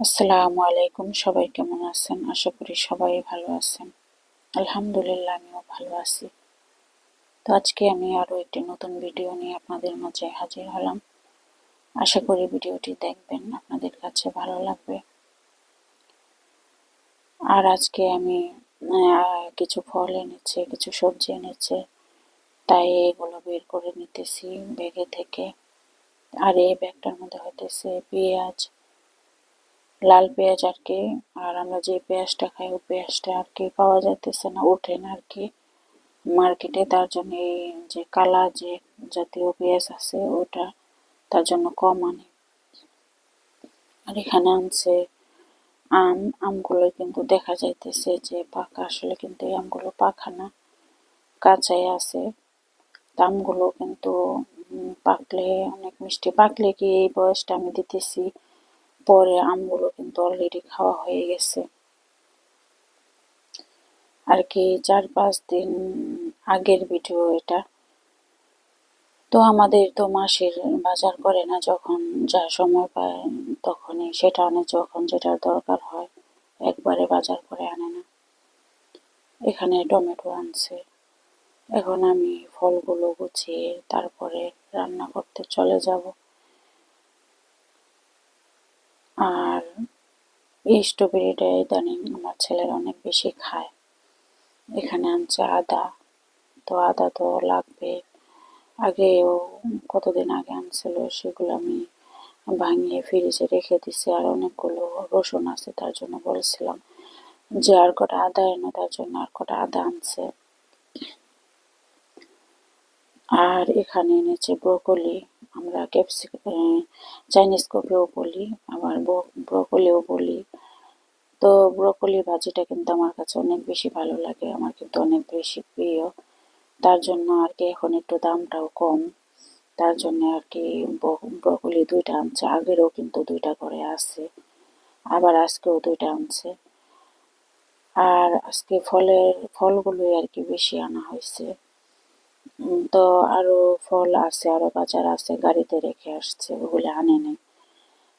আসসালামু আলাইকুম, সবাই কেমন আছেন? আশা করি সবাই ভালো আছেন। আলহামদুলিল্লাহ, আমিও ভালো আছি। তো আজকে আমি আরও একটি নতুন ভিডিও নিয়ে আপনাদের মাঝে হাজির হলাম। আশা করি ভিডিওটি দেখবেন, আপনাদের কাছে ভালো লাগবে। আর আজকে আমি কিছু ফল এনেছে, কিছু সবজি এনেছে, তাই এগুলো বের করে নিতেছি ব্যাগে থেকে। আর এই ব্যাগটার মধ্যে হইতেছে পেঁয়াজ লাল পেঁয়াজ আর কি, আর আমরা যে পেঁয়াজটা খাই ওই পেঁয়াজটা আর কি পাওয়া যাইতেছে না, ওঠে না আর কি। মার্কেটে তার জন্য এই যে কালা যে জাতীয় পেঁয়াজ আছে, ওটা তার জন্য কম আনি। আর এখানে আনছে আম, আমগুলো কিন্তু দেখা যাইতেছে যে পাকা, আসলে কিন্তু এই আমগুলো পাকা না, কাঁচাই আছে। আমগুলো কিন্তু পাকলে, অনেক মিষ্টি, পাকলে কি এই বয়সটা আমি দিতেছি? পরে আমগুলো কিন্তু অলরেডি খাওয়া হয়ে গেছে। আর কি, চার পাঁচ দিন আগের ভিডিও এটা। তো আমাদের তো মাসের বাজার করে না যখন যা সময় পায় তখনই, সেটা আনে যখন যেটার দরকার হয়, একবারে বাজার করে আনে না। এখানে টমেটো আনছে। এখন আমি ফলগুলো গুছিয়ে তারপরে রান্না করতে চলে যাব। আর এই স্ট্রবেরিটা ইদানিং আমার ছেলের অনেক বেশি খায়। এখানে আনছে আদা। তো আদা তো লাগবে। আগেও কতদিন আগে আনছিল সেগুলো আমি ভাঙিয়ে ফ্রিজে রেখে দিছি আর অনেকগুলো রসুন আছে তার জন্য বলছিলাম যে আর কটা আদা এনে তার জন্য আর কটা আদা আনছে। আর এখানে এনেছে ব্রোকলি আমরা ক্যাপসিক চাইনিজ কপিও বলি, আবার ব্রোকলিও বলি। তো ব্রোকলি ভাজিটা কিন্তু আমার কাছে অনেক বেশি ভালো লাগে, আমার কিন্তু অনেক বেশি প্রিয়। তার জন্য আর কি এখন একটু দামটাও কম। তার জন্য আর কি ব্রকলি দুইটা আনছে, আগেরও কিন্তু দুইটা করে আছে, আবার আজকেও দুইটা আনছে। আর আজকে ফলের ফলগুলোই আর কি বেশি আনা হয়েছে। তো আরও ফল আছে, আরও বাজার আছে, গাড়িতে রেখে আসছে, ওগুলো আনে নেই।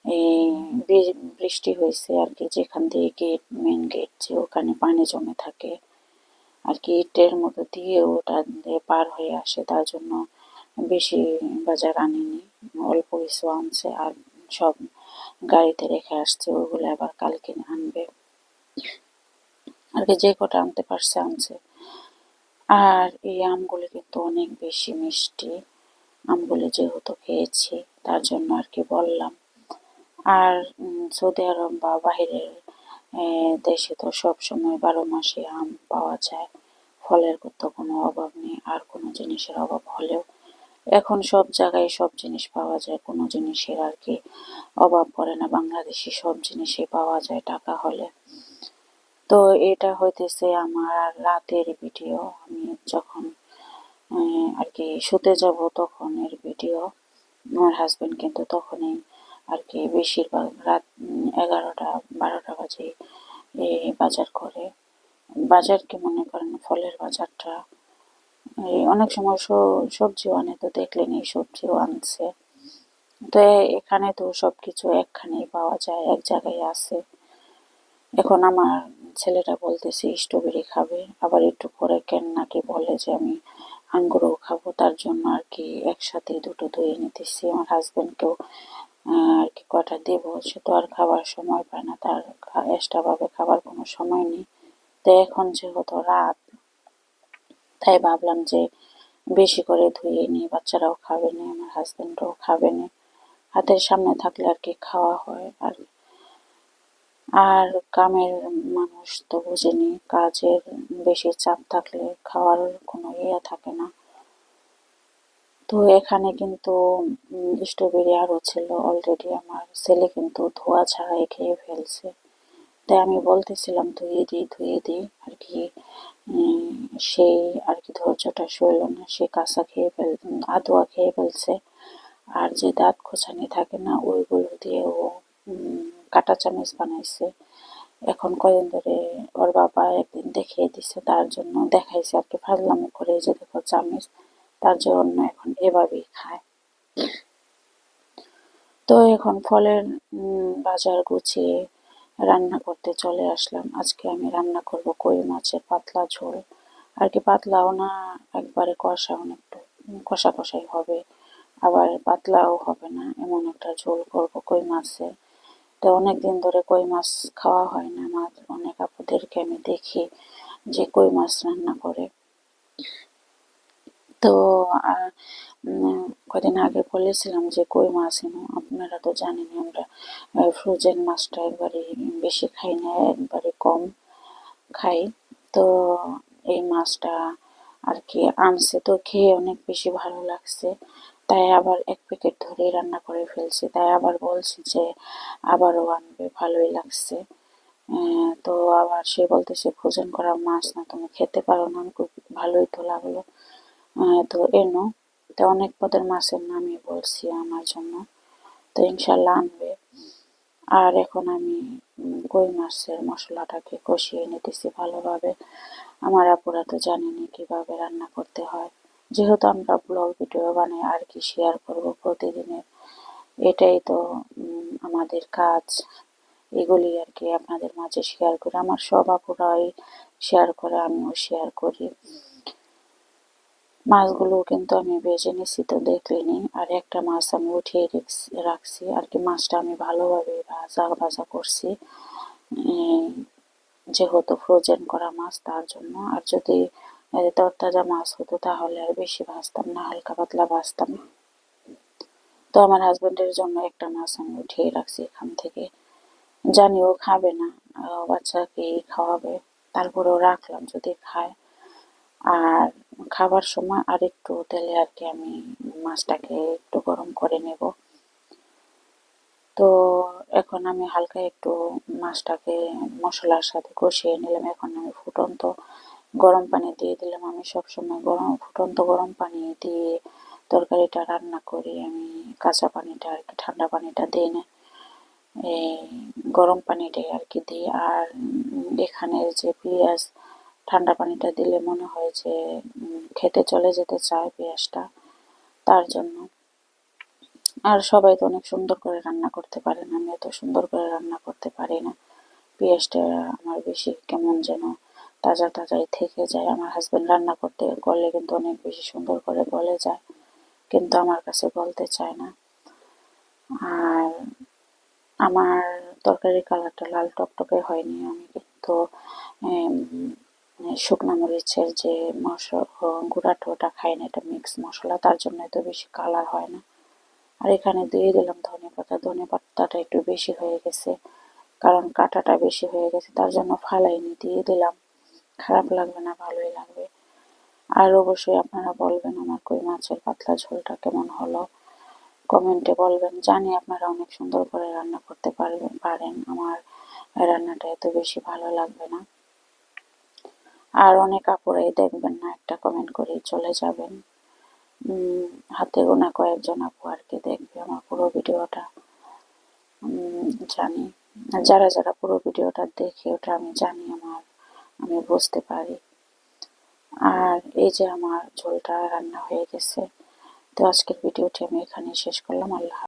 এই বৃষ্টি হয়েছে আর কি, যেখান দিয়ে গেট মেন গেট যে ওখানে পানি জমে থাকে। আর কি ইটের মতো দিয়ে ওটা পার হয়ে আসে, তার জন্য বেশি বাজার আনেনি। অল্প কিছু আনছে আর সব গাড়িতে রেখে আসছে, ওগুলো আবার কালকে আনবে। আর কি যে কটা আনতে পারছে, আনছে। আর এই আমগুলি কিন্তু অনেক বেশি মিষ্টি আমগুলি যেহেতু খেয়েছি, তার জন্য আর কি বললাম। আর সৌদি আরব বা বাহিরের দেশে তো সব সময় বারো মাসে আম পাওয়া যায়। ফলের তো কোনো অভাব নেই, আর কোনো জিনিসের অভাব হলেও এখন সব জায়গায় সব জিনিস পাওয়া যায়, কোনো জিনিসের আর কি অভাব পড়ে না। বাংলাদেশি সব জিনিসই পাওয়া যায় টাকা হলে। তো এটা হইতেছে আমার রাতের ভিডিও। আমি যখন আর কি শুতে যাব তখন এর ভিডিও। আমার হাজব্যান্ড কিন্তু তখনই আর কি বেশিরভাগ রাত এগারোটা, বারোটা বাজে বাজার করে। বাজার কি মনে করেন? ফলের বাজারটা। অনেক সময় সবজিও আনে তো দেখলেন এই সবজিও আনছে। তো এখানে তো সব কিছু একখানেই পাওয়া যায়, এক জায়গায় আছে। এখন আমার ছেলেটা বলতেছে, স্ট্রবেরি খাবে। আবার একটু পরে নাকি বলে যে, আমি আঙ্গুরও খাব, তার জন্য আর কি একসাথে দুটো ধুয়ে নিতেছি আমার হাজব্যান্ডকেও আর কি কটা দেব? সে তো আর খাবার সময় পায় না, তার এক্সট্রাভাবে খাবার কোনো সময় নেই। তো এখন যেহেতু রাত, তাই ভাবলাম যে, বেশি করে ধুয়ে নিই বাচ্চারাও খাবে না, আমার হাজব্যান্ডও খাবে না। হাতের সামনে থাকলে আর কি খাওয়া হয়, আর আর কামের মানুষ তো বুঝেনি, কাজের বেশি চাপ থাকলে খাওয়ার কোনো ইয়ে থাকে না। তো এখানে কিন্তু স্ট্রবেরি আরও ছিল অলরেডি আমার ছেলে কিন্তু ধোয়া ছাড়াই খেয়ে ফেলছে। তাই আমি বলতেছিলাম, ধুয়ে দিই ধুয়ে দিই। আর কি সেই আর কি ধৈর্যটা সইল না, সে কাঁচা খেয়ে ফেল আদোয়া খেয়ে ফেলছে। আর যে দাঁত খোঁচানি থাকে না, ওইগুলো দিয়ে ও কাটা চামচ বানাইছে। এখন কয়েকদিন ধরে ওর বাবা একদিন দেখিয়ে দিছে, তার জন্য দেখাইছে আর কি, ফাজলামো করে যে দেখো চামচ, তার জন্য এখন এভাবেই খায়। তো এখন ফলের বাজার গুছিয়ে রান্না করতে চলে আসলাম। আজকে আমি রান্না করব কই মাছের পাতলা ঝোল। আর কি পাতলাও না, একবারে কষা একটু কষা কষাই হবে। আবার পাতলাও হবে না, এমন একটা ঝোল করব কই মাছের তো অনেক দিন ধরে কই মাছ খাওয়া হয় না। আমার অনেক আপুদেরকে আমি দেখি যে কই মাছ রান্না করে। তো কদিন আগে বলেছিলাম যে কই মাছ এনো। আপনারা তো জানেন আমরা ফ্রোজেন মাছটা একবারে বেশি খাই না একবারে কম খাই। তো, এই মাছটা আর কি আনছে। তো খেয়ে অনেক বেশি ভালো লাগছে। তাই আবার এক প্যাকেট ধরেই রান্না করে ফেলছি। তাই আবার বলছি যে আবারও আনবে, ভালোই লাগছে। তো আবার সে বলতেছে, ভোজন করা মাছ না, তুমি খেতে পারো না, আমি ভালোই তো লাগল। তো এনো, তো অনেক পদের মাছের নামই বলছি আমার জন্য। তো ইনশাল্লাহ আনবে। আর এখন আমি কই মাছের মশলাটাকে কষিয়ে নিতেছি ভালোভাবে। আমার আপুরা তো জানেনি কীভাবে রান্না করতে হয়। যেহেতু আমরা ব্লগ ভিডিও বানাই, আর কি শেয়ার করব প্রতিদিনের? এটাই তো আমাদের কাজ। এগুলি আর কি আপনাদের মাঝে শেয়ার করি। আমার সব আপুরাই শেয়ার করে, আমিও শেয়ার করি। মাছগুলো কিন্তু আমি ভেজে নিছি তো দেখলেনি আর একটা মাছ আমি উঠিয়ে রাখছি আর কি মাছটা আমি ভালোভাবে ভাজা ভাজা করছি। যেহেতু ফ্রোজেন করা মাছ, তার জন্য। আর যদি আহ, তরতাজা মাছ হতো তাহলে আর বেশি ভাজতাম না হালকা পাতলা ভাজতাম। তো আমার হাজবেন্ডের জন্য একটা মাছ আমি উঠিয়ে রাখছি এখান থেকে। জানি ও খাবে না আহ, বাচ্চাকে খাওয়াবে তারপরেও রাখলাম যদি খায়। আর খাবার সময় আর একটু তেলে আর কি আমি মাছটাকে একটু গরম করে নেব। তো এখন আমি হালকা একটু মাছটাকে মশলার সাথে কষিয়ে নিলাম এখন আমি ফুটন্ত গরম পানি দিয়ে দিলাম। আমি সবসময় গরম, ফুটন্ত গরম পানি দিয়ে তরকারিটা রান্না করি। আমি কাঁচা পানিটা আর কি, ঠান্ডা পানিটা দিই না, এই গরম পানিটাই আর কি দিই। আর এখানে যে পেঁয়াজ, ঠান্ডা পানিটা দিলে মনে হয় যে খেতে চলে যেতে চায় পেঁয়াজটা, তার জন্য। আর সবাই তো অনেক সুন্দর করে রান্না করতে পারেন আমি এত সুন্দর করে রান্না করতে পারি না। পেঁয়াজটা আমার বেশি কেমন যেন তাজা তাজাই থেকে যায়। আমার হাজবেন্ড রান্না করতে গলে কিন্তু অনেক বেশি সুন্দর করে গলে যায়, কিন্তু আমার কাছে গলতে চায় না। আর আমার তরকারির কালারটা লাল টকটকে হয়নি। আমি কিন্তু শুকনো মরিচের যে মশলা, গুঁড়াটা ওটা খাই না, এটা মিক্স মশলা, তার জন্য এত বেশি কালার হয় না। আর এখানে দিয়ে দিলাম ধনে পাতা। ধনে পাতাটা একটু বেশি হয়ে গেছে, কারণ কাঁটাটা বেশি হয়ে গেছে, তার জন্য ফালাইনি, দিয়ে দিলাম। খারাপ লাগবে না, ভালোই লাগবে। আর অবশ্যই আপনারা বলবেন আমার কই মাছের পাতলা ঝোলটা কেমন হলো। কমেন্টে বলবেন। জানি আপনারা অনেক সুন্দর করে রান্না করতে পারবেন পারেন। আমার রান্নাটা এত বেশি ভালো লাগবে না। আর অনেক আপুরাই দেখবেন না, একটা কমেন্ট করেই চলে যাবেন। হাতে গোনা কয়েকজন আপু আর কি দেখবে আমার পুরো ভিডিওটা। জানি। যারা যারা পুরো ভিডিওটা দেখে ওটা আমি জানি আমার। আমি বুঝতে পারি আর এই যে আমার ঝোলটা রান্না হয়ে গেছে, তো আজকের ভিডিওটি আমি এখানে শেষ করলাম আল্লাহ।